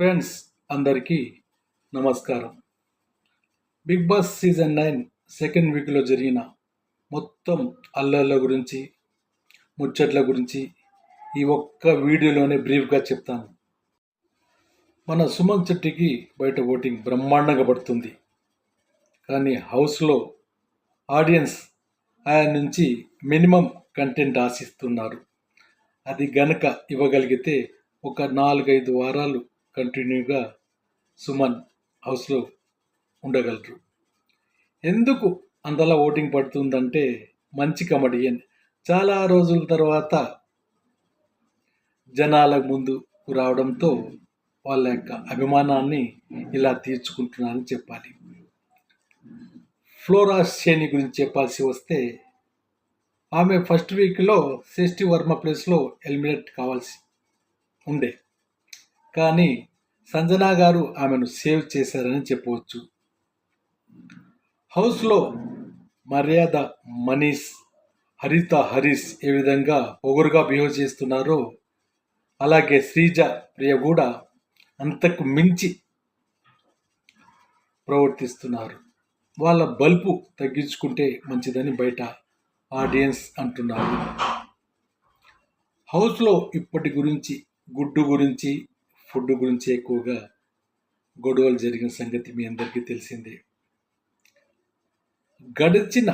Friends అందరికీ నమస్కారం. Bigg Boss season nine second వీక్లో జరిగిన మొత్తం అల్లర్ల గురించి ముచ్చట్ల గురించి ఈ ఒక్క వీడియోలోనే బ్రీఫ్గా చెప్తాను. మన సుమన్ చెట్టికి బయట ఓటింగ్ బ్రహ్మాండంగా పడుతుంది. కానీ హౌస్లో ఆడియన్స్ ఆయన నుంచి మినిమం కంటెంట్ ఆశిస్తున్నారు. అది గనక ఇవ్వగలిగితే ఒక నాలుగైదు వారాలు కంటిన్యూగా సుమన్ హౌస్లో ఉండగలరు. ఎందుకు అంతలా ఓటింగ్ పడుతుందంటే మంచి కమెడియన్. చాలా రోజుల తర్వాత జనాల ముందు రావడంతో వాళ్ళ యొక్క అభిమానాన్ని ఇలా తీర్చుకుంటున్నారని చెప్పాలి. ఫ్లోరా శ్రేణి గురించి చెప్పాల్సి వస్తే ఆమె ఫస్ట్ వీక్లో శ్రేష్ఠి వర్మ ప్లేస్లో ఎలిమినేట్ కావాల్సి ఉండే. కానీ సంజనా గారు ఆమెను సేవ్ చేశారని చెప్పవచ్చు. హౌస్లో మర్యాద మనీష్ హరిత హరీష్ ఏ విధంగా పొగరుగా బిహేవ్ చేస్తున్నారో అలాగే శ్రీజ ప్రియ కూడా అంతకు మించి ప్రవర్తిస్తున్నారు. వాళ్ళ బల్పు తగ్గించుకుంటే మంచిదని బయట ఆడియన్స్ అంటున్నారు. హౌస్లో ఇప్పటి గురించి గుడ్డు గురించి ఫుడ్ గురించి ఎక్కువగా గొడవలు జరిగిన సంగతి మీ అందరికీ తెలిసిందే. గడిచిన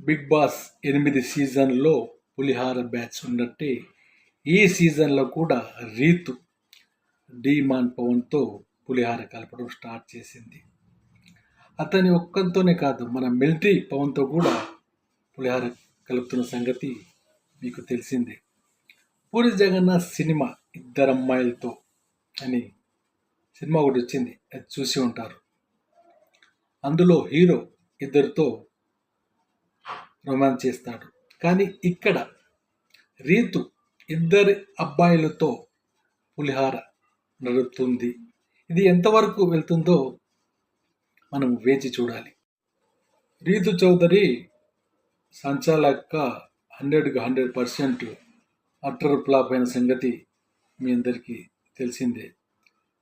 బిగ్ బాస్ ఎనిమిది సీజన్లో పులిహార బ్యాచ్ ఉన్నట్టే ఈ సీజన్లో కూడా రీతు డీమాన్ పవన్తో పులిహార కలపడం స్టార్ట్ చేసింది. అతని ఒక్కంతోనే కాదు మన మిలిటరీ పవన్తో కూడా పులిహార కలుపుతున్న సంగతి మీకు తెలిసిందే. పూరి జగన్నాథ్ సినిమా ఇద్దరు అమ్మాయిలతో అని సినిమా ఒకటి వచ్చింది. అది చూసి ఉంటారు. అందులో హీరో ఇద్దరితో రొమాన్స్ చేస్తాడు. కానీ ఇక్కడ రీతు ఇద్దరి అబ్బాయిలతో పులిహార నడుపుతుంది. ఇది ఎంతవరకు వెళ్తుందో మనం వేచి చూడాలి. రీతు చౌదరి సంచాలక హండ్రెడ్కి హండ్రెడ్ పర్సెంట్ అట్టర్ ఫ్లాప్ అయిన సంగతి మీ అందరికీ తెలిసిందే.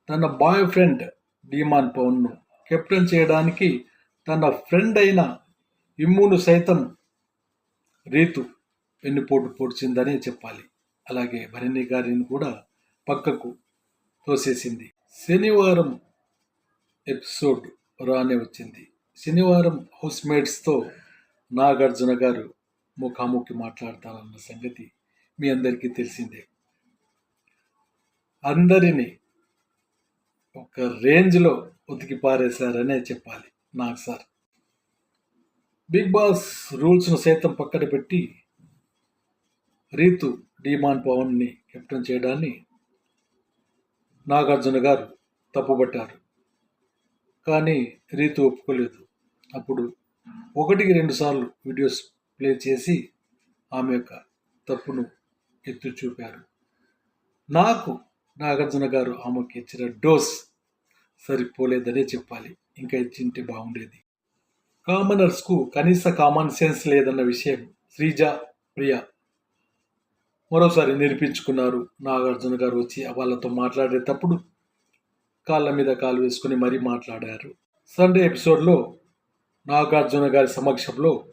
తన బాయ్ ఫ్రెండ్ డీమాన్ పవన్ను కెప్టెన్ చేయడానికి తన ఫ్రెండ్ అయిన ఇమ్మును సైతం రీతు వెన్నుపోటు పొడిచిందనే చెప్పాలి. అలాగే భరణి గారిని కూడా పక్కకు తోసేసింది. శనివారం ఎపిసోడ్ రానే వచ్చింది. శనివారం హౌస్మేట్స్తో నాగార్జున గారు ముఖాముఖి మాట్లాడతానన్న సంగతి మీ అందరికీ తెలిసిందే. అందరినీ ఒక రేంజ్లో ఉతికి పారేశారనే చెప్పాలి నాకు సార్. బిగ్ బాస్ రూల్స్ను సైతం పక్కన పెట్టి రీతు డిమాన్ పవన్ని కెప్టెన్ చేయడాన్ని నాగార్జున గారు తప్పుపట్టారు. కానీ రీతు ఒప్పుకోలేదు. అప్పుడు ఒకటికి రెండు సార్లు వీడియోస్ ప్లే చేసి ఆమె యొక్క తప్పును ఎత్తు చూపారు నాకు నాగార్జున గారు ఆమెకి ఇచ్చిన డోస్ సరిపోలేదనే చెప్పాలి. ఇంకా ఇచ్చింటే బాగుండేది. కామనర్స్కు కనీస కామన్ సెన్స్ లేదన్న విషయం శ్రీజ ప్రియ మరోసారి నిరూపించుకున్నారు. నాగార్జున గారు వచ్చి వాళ్ళతో మాట్లాడేటప్పుడు కాళ్ళ మీద కాలు వేసుకుని మరీ మాట్లాడారు. సండే ఎపిసోడ్లో నాగార్జున గారి సమక్షంలో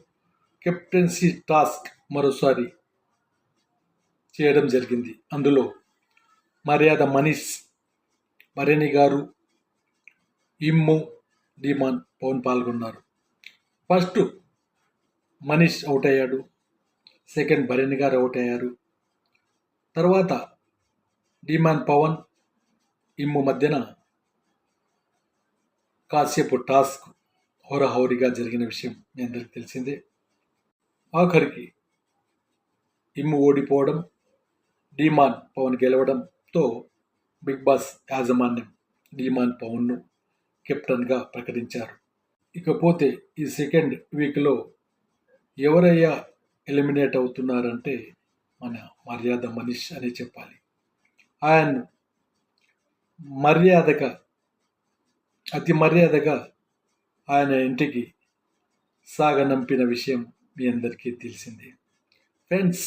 కెప్టెన్సీ టాస్క్ మరోసారి చేయడం జరిగింది. అందులో మర్యాద మనీష్ మరేని గారు ఇమ్ము డిమాన్ పవన్ పాల్గొన్నారు. ఫస్ట్ మనీష్ అవుట్ అయ్యాడు సెకండ్ భరణి గారు అవుట్ అయ్యారు తర్వాత డిమాన్ పవన్ ఇమ్ము మధ్యన కాసేపు టాస్క్ హోరాహోరీగా జరిగిన విషయం మీ అందరికీ తెలిసిందే. ఆఖరికి ఇమ్ము ఓడిపోవడం డిమాన్ పవన్ గెలవడం తో బిగ్ బాస్ యాజమాన్యం డీమాన్ పవన్ను కెప్టెన్గా ప్రకటించారు. ఇకపోతే ఈ సెకండ్ వీక్లో ఎవరయ్యా ఎలిమినేట్ అవుతున్నారంటే మన మర్యాద మనీష్ అని చెప్పాలి. ఆయన్ను మర్యాదగా అతి మర్యాదగా ఆయన ఇంటికి సాగనంపిన విషయం మీ అందరికీ తెలిసిందే. ఫ్రెండ్స్